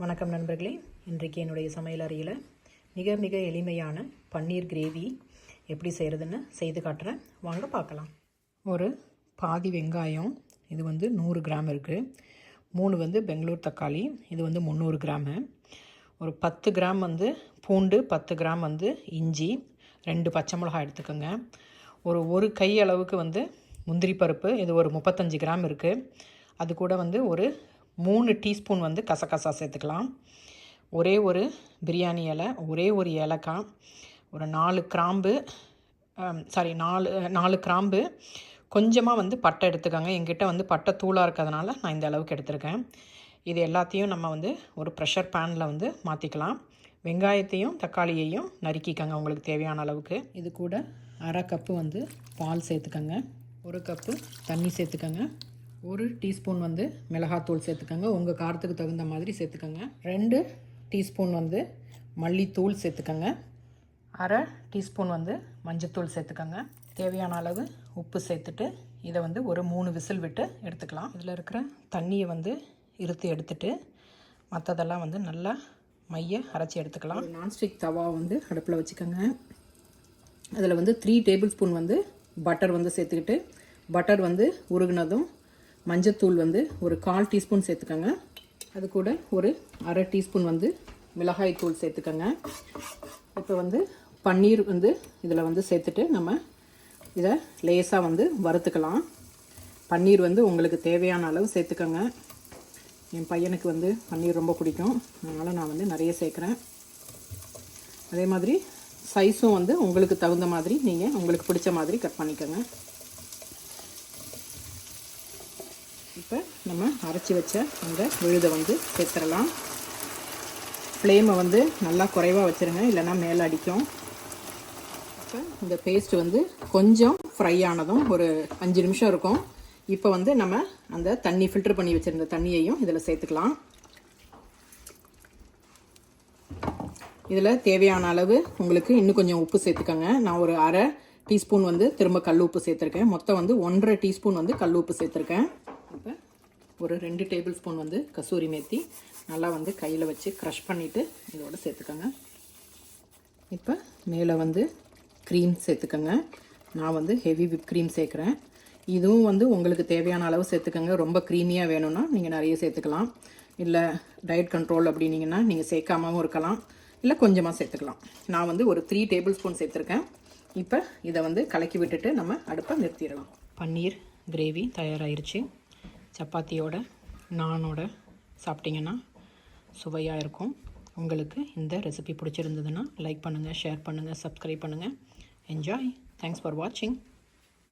வணக்கம் நண்பர்களே. இன்றைக்கு என்னுடைய சமையல் அறையில் மிக மிக எளிமையான பன்னீர் கிரேவி எப்படி செய்கிறதுன்னு செய்து காட்டுறேன். வாங்க பார்க்கலாம். ஒரு பாதி வெங்காயம் இது வந்து நூறு கிராம் இருக்குது மூணு வந்து பெங்களூர் தக்காளி இது வந்து முந்நூறு கிராமு. ஒரு பத்து கிராம் வந்து பூண்டு பத்து கிராம் வந்து இஞ்சி ரெண்டு பச்சை மிளகாய் எடுத்துக்கோங்க. ஒரு ஒரு கை அளவுக்கு வந்து முந்திரி பருப்பு இது ஒரு முப்பத்தஞ்சு கிராம் இருக்குது அது கூட வந்து ஒரு மூணு டீஸ்பூன் வந்து கசகசா சேர்த்துக்கலாம். ஒரே ஒரு பிரியாணி இலை ஒரே ஒரு ஏலக்காய் ஒரு நாலு கிராம்பு சாரி நாலு நாலு கிராம்பு. கொஞ்சமாக வந்து பட்டை எடுத்துக்கோங்க. எங்கிட்ட வந்து பட்டை தூளாக இருக்கிறதுனால நான் இந்த அளவுக்கு எடுத்திருக்கேன். இது எல்லாத்தையும் நம்ம வந்து ஒரு ப்ரெஷர் பேனில் வந்து மாற்றிக்கலாம் வெங்காயத்தையும் தக்காளியையும் நறுக்கிக்கோங்க உங்களுக்கு தேவையான அளவுக்கு. இது கூட அரை கப்பு வந்து பால் சேர்த்துக்கோங்க. ஒரு கப்பு தண்ணி சேர்த்துக்கோங்க. ஒரு டீஸ்பூன் வந்து மிளகாத்தூள் சேர்த்துக்கோங்க. உங்கள் காரத்துக்கு தகுந்த மாதிரி சேர்த்துக்கோங்க. ரெண்டு டீஸ்பூன் வந்து மல்லித்தூள் சேர்த்துக்கோங்க. அரை டீஸ்பூன் வந்து மஞ்சத்தூள் சேர்த்துக்கோங்க. தேவையான அளவு உப்பு சேர்த்துட்டு இதை வந்து ஒரு மூணு விசில் விட்டு எடுத்துக்கலாம். இதில் இருக்கிற தண்ணியை வந்து இருத்து எடுத்துட்டு மற்றதெல்லாம் வந்து நல்லா மைய அரைச்சி எடுத்துக்கலாம். நான்ஸ்டிக் தவா வந்து அடுப்பில் வச்சுக்கோங்க. அதில் வந்து த்ரீ டேபிள் ஸ்பூன் வந்து பட்டர் வந்து சேர்த்துக்கிட்டு பட்டர் வந்து உருகுனதும் மஞ்சத்தூள் வந்து ஒரு கால் டீஸ்பூன் சேர்த்துக்கோங்க. அது கூட ஒரு அரை டீஸ்பூன் வந்து மிளகாய் தூள் சேர்த்துக்கோங்க. இப்போ வந்து பன்னீர் வந்து இதில் வந்து சேர்த்துட்டு நம்ம இதை லேசாக வந்து வறுத்துக்கலாம். பன்னீர் வந்து உங்களுக்கு தேவையான அளவு சேர்த்துக்கோங்க. என் பையனுக்கு வந்து பன்னீர் ரொம்ப பிடிக்கும். அதனால் நான் வந்து நிறைய சேர்க்குறேன். அதே மாதிரி சைஸும் வந்து உங்களுக்கு தகுந்த மாதிரி நீங்கள் உங்களுக்கு பிடிச்ச மாதிரி கட் பண்ணிக்கோங்க. இப்போ நம்ம அரைச்சி வச்ச அந்த விழுதை வந்து சேர்த்துடலாம். ஃப்ளேமை வந்து நல்லா குறைவாக வச்சுருங்க இல்லைன்னா மேலே அடிக்கும். இப்போ இந்த பேஸ்ட் வந்து கொஞ்சம் ஃப்ரை ஆனதும் ஒரு அஞ்சு நிமிஷம் இருக்கும். இப்போ வந்து நம்ம அந்த தண்ணி ஃபில்டர் பண்ணி வச்சுருந்த தண்ணியையும் இதில் சேர்த்துக்கலாம். இதில் தேவையான அளவு உங்களுக்கு இன்னும் கொஞ்சம் உப்பு சேர்த்துக்கோங்க. நான் ஒரு அரை டீஸ்பூன் வந்து திரும்ப கல் உப்பு சேர்த்துருக்கேன். மொத்தம் வந்து ஒன்றரை டீஸ்பூன் வந்து கல் உப்பு சேர்த்துருக்கேன். இப்போ ஒரு ரெண்டு டேபிள் ஸ்பூன் வந்து கசூரி மேத்தி நல்லா வந்து கையில் வச்சு க்ரஷ் பண்ணிவிட்டு இதோட சேர்த்துக்கோங்க. இப்போ மேலே வந்து க்ரீம் சேர்த்துக்கோங்க. நான் வந்து ஹெவி விப் க்ரீம் சேர்க்குறேன். இதுவும் வந்து உங்களுக்கு தேவையான அளவு சேர்த்துக்கோங்க. ரொம்ப க்ரீமியாக வேணும்னா நீங்கள் நிறைய சேர்த்துக்கலாம். இல்லை டயட் கண்ட்ரோல் அப்படின்னீங்கன்னா நீங்கள் சேர்க்காமவும் இருக்கலாம். இல்லை கொஞ்சமாக சேர்த்துக்கலாம். நான் வந்து ஒரு த்ரீ டேபிள் ஸ்பூன் சேர்த்துருக்கேன். இப்போ இதை வந்து கலக்கி விட்டுட்டு நம்ம அடுப்பை நிறுத்திடலாம். பன்னீர் கிரேவி தயாராகிருச்சு சப்பாத்தியோட நானோட சாப்பிட்டிங்கன்னா சுவையாக இருக்கும். உங்களுக்கு இந்த ரெசிபி பிடிச்சிருந்ததுன்னா லைக் பண்ணுங்கள் ஷேர் பண்ணுங்கள் சப்ஸ்கிரைப் பண்ணுங்கள் என்ஜாய் தேங்க்ஸ் ஃபார் வாட்சிங்